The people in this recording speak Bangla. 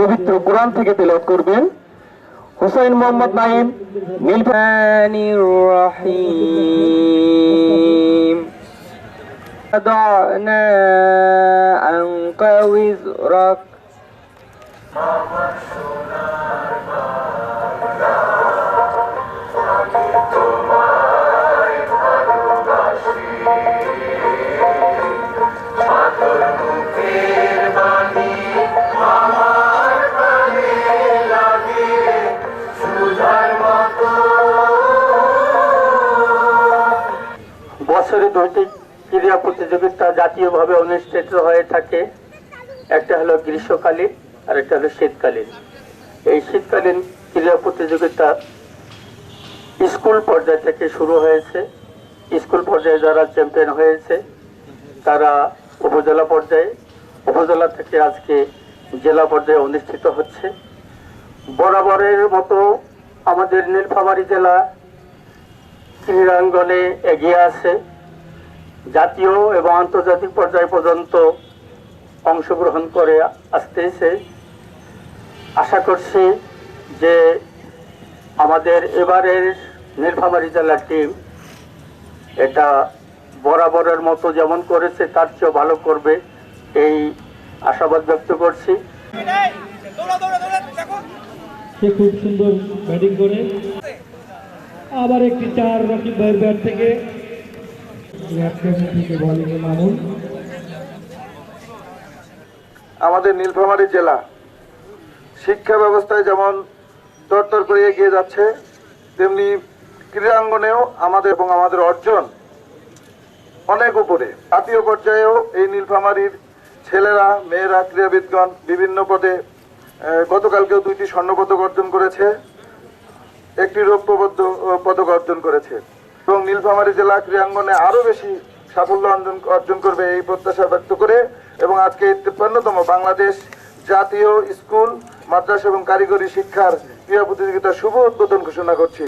পবিত্র কোরআন থেকে তেলাওয়াত করবেন হুসাইন মোহাম্মদ নাইম নীল الرحمن الرحيم وضعنا عنك وزرك বছরে ক্রীড়া প্রতিযোগিতা জাতীয়ভাবে অনুষ্ঠিত হয়ে থাকে। একটা হলো গ্রীষ্মকালীন আর একটা হলো শীতকালীন। এই শীতকালীন ক্রীড়া প্রতিযোগিতা স্কুল পর্যায় থেকে শুরু হয়েছে। স্কুল পর্যায়ে যারা চ্যাম্পিয়ন হয়েছে, তারা উপজেলা পর্যায়ে, উপজেলা থেকে আজকে জেলা পর্যায়ে অনুষ্ঠিত হচ্ছে। বরাবরের মতো আমাদের নীলফামারী জেলা ক্রীড়াঙ্গনে এগিয়ে আছে। জাতীয় এবং আন্তর্জাতিক পর্যায় পর্যন্ত অংশগ্রহণ করে আসতেছে। আশা করছি যে আমাদের এবারের নীলফামারী জেলার টিম এটা বরাবরের মতো যেমন করেছে, তার চেয়েও ভালো করবে এই আশাবাদ ব্যক্ত করছি। সে খুব সুন্দর ব্যাটিং করে। আবার একটি চার রকিব ভাইয়ের ব্যাট থেকে আমাদের নীলফামারী জেলা শিক্ষা ব্যবস্থায় যেমন তরতর করে এগিয়ে যাচ্ছে, তেমনি ক্রীড়াঙ্গনেও আমাদের এবং আমাদের অর্জন অনেক উপরে। জাতীয় পর্যায়েও এই নীলফামারীর ছেলেরা, মেয়েরা, ক্রীড়াবিদগণ বিভিন্ন পদে গতকালকেও দুইটি স্বর্ণপদক অর্জন করেছে, একটি রৌপ্য পদক অর্জন করেছে। এবং নীলফামারী জেলা ক্রীড়াঙ্গনে আরও বেশি সাফল্য অর্জন অর্জন করবে এই প্রত্যাশা ব্যক্ত করে এবং আজকে তিপ্পান্নতম বাংলাদেশ জাতীয় স্কুল, মাদ্রাসা এবং কারিগরি শিক্ষার ক্রীড়া প্রতিযোগিতার শুভ উদ্বোধন ঘোষণা করছি।